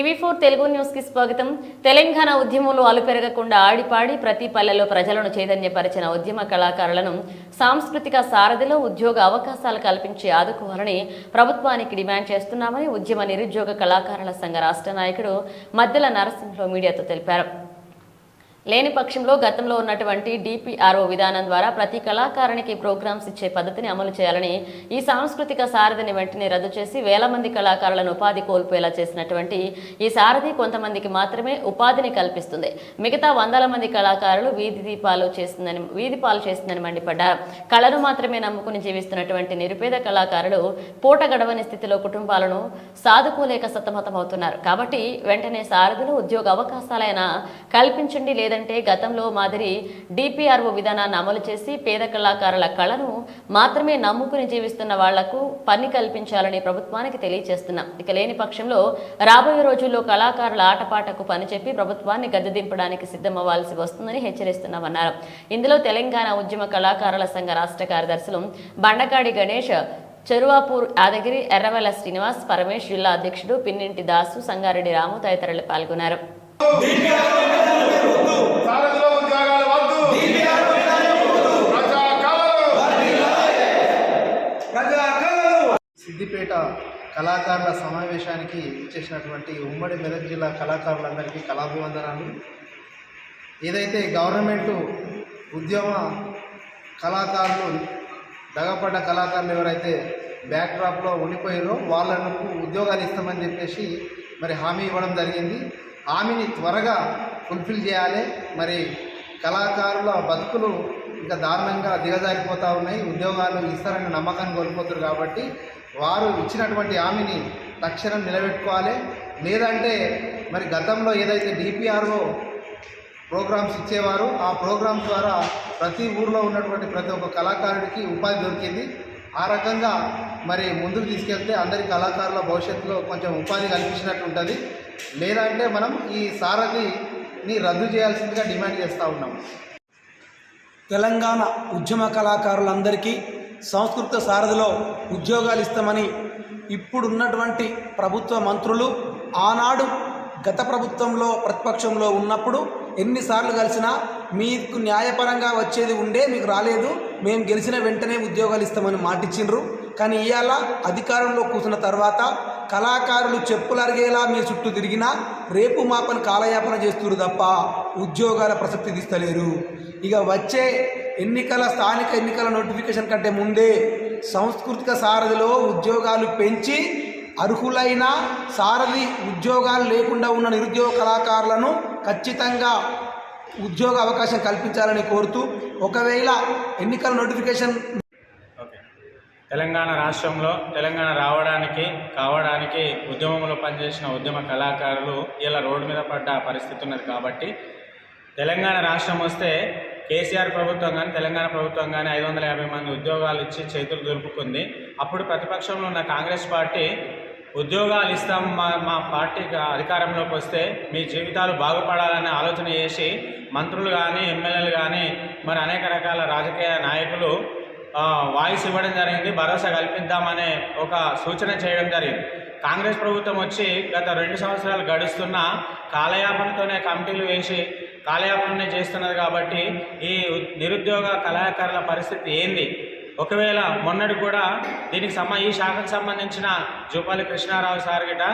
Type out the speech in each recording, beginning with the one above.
TV four Telugu న్యూస్కి స్వాగతం. తెలంగాణ ఉద్యమంలో అలుపెరగకుండా ఆడిపాడి ప్రతి పల్లెలో ప్రజలను చైతన్యపరిచిన ఉద్యమ కళాకారులను సాంస్కృతిక సారథిలో ఉద్యోగ అవకాశాలు కల్పించి ఆదుకోవాలని ప్రభుత్వానికి డిమాండ్ చేస్తున్నామని ఉద్యమ నిరుద్యోగ కళాకారుల సంఘ రాష్ట్ర నాయకుడు మద్దెల నరసింహరావు మీడియాతో తెలిపారు. లేని పక్షంలో గతంలో ఉన్నటువంటి డిపిఆర్ఓ విధానం ద్వారా ప్రతి కళాకారునికి ప్రోగ్రామ్స్ ఇచ్చే పద్ధతిని అమలు చేయాలని ఈ సాంస్కృతిక సారథిని వెంటనే రద్దు చేసి వేల మంది కళాకారులను ఉపాధి కోల్పోయేలా చేసినటువంటి ఈ సారథి కొంతమందికి మాత్రమే ఉపాధిని కల్పిస్తుంది. మిగతా వందల మంది కళాకారులు వీధి దీపాలు చేస్తుందని వీధి పాలు చేస్తుందని మండిపడ్డారు. కళను మాత్రమే నమ్ముకుని జీవిస్తున్నటువంటి నిరుపేద కళాకారులు పూట గడవని స్థితిలో కుటుంబాలను సాధుకోలేక సతమతమవుతున్నారు. కాబట్టి వెంటనే సారథులు ఉద్యోగ అవకాశాలైనా కల్పించండి లేదంటే గతంలో మాదిరి డిపిఆర్ఓ విధానాన్ని అమలు చేసి పేద కళాకారుల కళను మాత్రమే నమ్ముకుని జీవిస్తున్న వాళ్ళకు పని కల్పించాలని ప్రభుత్వానికి తెలియజేస్తున్నాం ఇక లేని పక్షంలో రాబోయే రోజుల్లో కళాకారుల ఆటపాటకు పని చెప్పి ప్రభుత్వాన్ని గద్దె దింపడానికి సిద్ధమవ్వాల్సి వస్తుందని హెచ్చరిస్తున్నామన్నారు. ఇందులో తెలంగాణ ఉద్యమ కళాకారుల సంఘ రాష్ట్ర కార్యదర్శులు బండకాడి గణేష్ చెరువాపూర్ యాదగిరి ఎర్రవెల శ్రీనివాస్ పరమేష్ జిల్లా అధ్యక్షుడు పిన్నింటి దాసు సంగారెడ్డి రాము తదితరులు పాల్గొన్నారు సారథుల ఉద్యోగాలు వద్దు ప్రజాకాలం సిద్దిపేట కళాకారుల సమావేశానికి ఇచ్చేసినటువంటి ఉమ్మడి మెదక్ జిల్లా కళాకారులందరికీ కళాభివందనాలు. ఏదైతే గవర్నమెంటు ఉద్యమ కళాకారులు దగపడ్డ కళాకారులు ఎవరైతే బ్యాక్ డ్రాప్లో ఉండిపోయారో వాళ్ళను ఉద్యోగాలు ఇస్తామని చెప్పేసి మరి హామీ ఇవ్వడం జరిగింది. హామీని త్వరగా ఫుల్ఫిల్ చేయాలి. మరి కళాకారుల బతుకులు ఇంకా దారుణంగా దిగజారిపోతూ ఉన్నాయి. ఉద్యోగాలు ఇస్తారని నమ్మకాన్ని కోల్పోతారు కాబట్టి వారు ఇచ్చినటువంటి హామీని తక్షణం నిలబెట్టుకోవాలి. లేదంటే మరి గతంలో ఏదైతే డిపిఆర్ఓ ప్రోగ్రామ్స్ ఇచ్చేవారు ఆ ప్రోగ్రామ్స్ ద్వారా ప్రతి ఊర్లో ఉన్నటువంటి ప్రతి ఒక్క కళాకారుడికి ఉపాధి దొరికింది. ఆ రకంగా మరి ముందుకు తీసుకెళ్తే అందరి కళాకారుల భవిష్యత్తులో కొంచెం ఉపాధి కల్పించినట్టు ఉంటుంది. లేదంటే మనం ఈ సారథిని రద్దు చేయాల్సిందిగా డిమాండ్ చేస్తూ ఉన్నాం. తెలంగాణ ఉద్యమ కళాకారులందరికీ సంస్కృత సారథిలో ఉద్యోగాలు ఇస్తామని ఇప్పుడున్నటువంటి ప్రభుత్వ మంత్రులు ఆనాడు గత ప్రభుత్వంలో ప్రతిపక్షంలో ఉన్నప్పుడు ఎన్నిసార్లు కలిసినా మీకు న్యాయపరంగా వచ్చేది ఉండే మీకు రాలేదు. మేము గెలిచిన వెంటనే ఉద్యోగాలు ఇస్తామని మాటిచ్చిండ్రు. కానీ ఇవాళ అధికారంలో కూర్చున్న తర్వాత కళాకారులు చెప్పులు అరిగేలా మీ చుట్టూ తిరిగినా రేపు మాపన కాలయాపన చేస్తున్నారు తప్ప ఉద్యోగాల ప్రసక్తి తీస్తలేరు. ఇక వచ్చే ఎన్నికల స్థానిక ఎన్నికల నోటిఫికేషన్ కంటే ముందే సాంస్కృతిక సారథిలో ఉద్యోగాలు పెంచి అర్హులైన సారథి ఉద్యోగాలు లేకుండా ఉన్న నిరుద్యోగ కళాకారులను ఖచ్చితంగా ఉద్యోగ అవకాశం కల్పించాలని కోరుతూ ఒకవేళ ఎన్నికల నోటిఫికేషన్ ఓకే. తెలంగాణ రాష్ట్రంలో తెలంగాణ రావడానికి కావడానికి ఉద్యమంలో పనిచేసిన ఉద్యమ కళాకారులు ఇలా రోడ్డు మీద పడ్డ పరిస్థితి ఉన్నది కాబట్టి తెలంగాణ రాష్ట్రం వస్తే కేసీఆర్ ప్రభుత్వం కానీ తెలంగాణ ప్రభుత్వం కానీ ఐదు వందల యాభై మంది ఉద్యోగాలు ఇచ్చి చేతులు దొరుకుకుంది అప్పుడు ప్రతిపక్షంలో ఉన్న కాంగ్రెస్ పార్టీ ఉద్యోగాలు ఇస్తాం మా మా పార్టీ అధికారంలోకి వస్తే మీ జీవితాలు బాగుపడాలనే ఆలోచన చేసి మంత్రులు కానీ ఎమ్మెల్యేలు కానీ మరి అనేక రకాల రాజకీయ నాయకులు వాయిస్ ఇవ్వడం జరిగింది. భరోసా కల్పిద్దామనే ఒక సూచన చేయడం జరిగింది. కాంగ్రెస్ ప్రభుత్వం వచ్చి గత రెండు సంవత్సరాలు గడుస్తున్న కాలయాపనతోనే కమిటీలు వేసి కాలయాపన చేస్తున్నది కాబట్టి ఈ నిరుద్యోగ కళాకారుల పరిస్థితి ఏంది? ఒకవేళ మొన్నటి కూడా దీనికి సంబ ఈ శాఖకు సంబంధించిన జూపాలి కృష్ణారావు సార్ గిట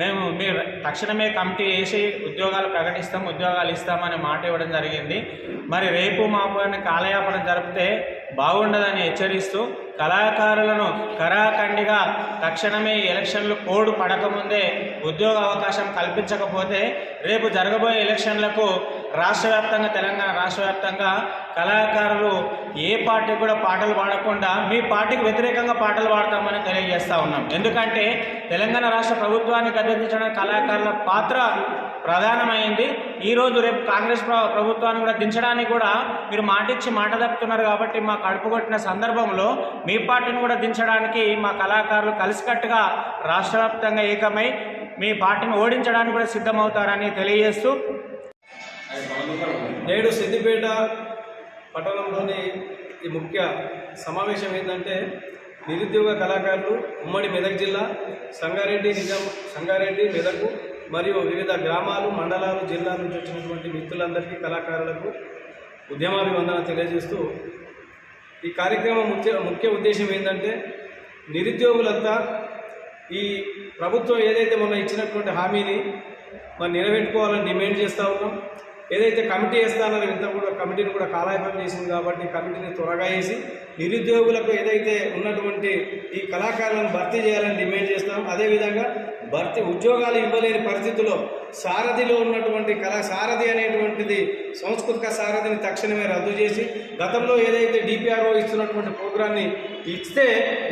మేము మీరు తక్షణమే కమిటీ వేసి ఉద్యోగాలు ప్రకటిస్తాం ఉద్యోగాలు ఇస్తామని మాట ఇవ్వడం జరిగింది. మరి రేపు మాపు కాలయాపన జరిపితే బాగుండదని హెచ్చరిస్తూ కళాకారులను కరాఖండిగా తక్షణమే ఎలక్షన్లు కోడ్ పడకముందే ఉద్యోగ అవకాశం కల్పించకపోతే రేపు జరగబోయే ఎలక్షన్లకు రాష్ట్ర వ్యాప్తంగా తెలంగాణ రాష్ట్ర వ్యాప్తంగా కళాకారులు ఏ పార్టీ కూడా పాటలు పాడకుండా మీ పార్టీకి వ్యతిరేకంగా పాటలు పాడతామని తెలియజేస్తూ ఉన్నాం. ఎందుకంటే తెలంగాణ రాష్ట్ర ప్రభుత్వాన్ని గద్దెదించడానికి కళాకారుల పాత్ర ప్రధానమైంది. ఈరోజు రేపు కాంగ్రెస్ ప్రభుత్వాన్ని కూడా దించడానికి కూడా మీరు మాటిచ్చి మాట తప్పుతున్నారు కాబట్టి మా కడుపు కొట్టిన సందర్భంలో మీ పార్టీని కూడా దించడానికి మా కళాకారులు కలిసికట్టుగా రాష్ట్ర వ్యాప్తంగా ఏకమై మీ పార్టీని ఓడించడానికి కూడా సిద్ధమవుతారని తెలియజేస్తూ నేడు సిద్దిపేట పట్టణంలోని ఈ ముఖ్య సమావేశం ఏంటంటే నిరుద్యోగ కళాకారులు ఉమ్మడి మెదక్ జిల్లా సంగారెడ్డి నిజాం సంగారెడ్డి మెదక్ మరియు వివిధ గ్రామాలు మండలాలు జిల్లాల నుంచి వచ్చినటువంటి మిత్రులందరికీ కళాకారులకు ఉద్యమాభివందన తెలియజేస్తూ ఈ కార్యక్రమం ముఖ్య ముఖ్య ఉద్దేశం ఏంటంటే నిరుద్యోగులంతా ఈ ప్రభుత్వం ఏదైతే మొన్న ఇచ్చినటువంటి హామీని మరి నెరవేర్చుకోవాలని డిమాండ్ చేస్తూ ఉన్నాం. ఏదైతే కమిటీ వేస్తానో ఇంత కూడా కమిటీని కూడా కాలాయపం చేసింది కాబట్టి కమిటీని త్వరగా వేసి నిరుద్యోగులకు ఏదైతే ఉన్నటువంటి ఈ కళాకారులను భర్తీ చేయాలని డిమాండ్ చేస్తాం. అదేవిధంగా భర్తీ ఉద్యోగాలు ఇవ్వలేని పరిస్థితుల్లో సారథిలో ఉన్నటువంటి కళా సారథి అనేటువంటిది సాంస్కృతిక సారథిని తక్షణమే రద్దు చేసి గతంలో ఏదైతే డిపిఆర్ఓ ఇస్తున్నటువంటి ప్రోగ్రాన్ని ఇస్తే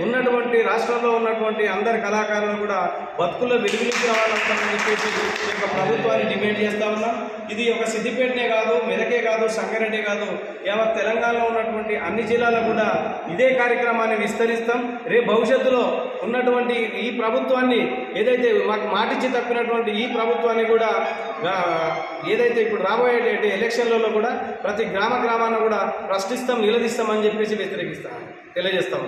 ఉన్నటువంటి రాష్ట్రంలో ఉన్నటువంటి అందరి కళాకారులు కూడా బతుకుల్లో వెలుగులోకి రావాలంటామని చెప్పేసి ఈ యొక్క ప్రభుత్వాన్ని డిమాండ్ చేస్తా ఉన్నాం. ఇది ఒక సిద్దిపేటనే కాదు మెదకే కాదు సంగారెడ్డి కాదు యావత్ తెలంగాణలో ఉన్నటువంటి అన్ని జిల్లాలకు కూడా ఇదే కార్యక్రమాన్ని విస్తరిస్తాం. రేపు భవిష్యత్తులో ఉన్నటువంటి ఈ ప్రభుత్వాన్ని ఏదైతే మాకు మాటిచ్చి తప్పినటువంటి ఈ ప్రభుత్వాన్ని కూడా ఏదైతే ఇప్పుడు రాబోయే ఎలక్షన్లలో కూడా ప్రతి గ్రామ గ్రామాన్ని కూడా ప్రశ్నిస్తాం నిలదీస్తామని చెప్పేసి వ్యతిరేకిస్తాను తెలియజేస్తాం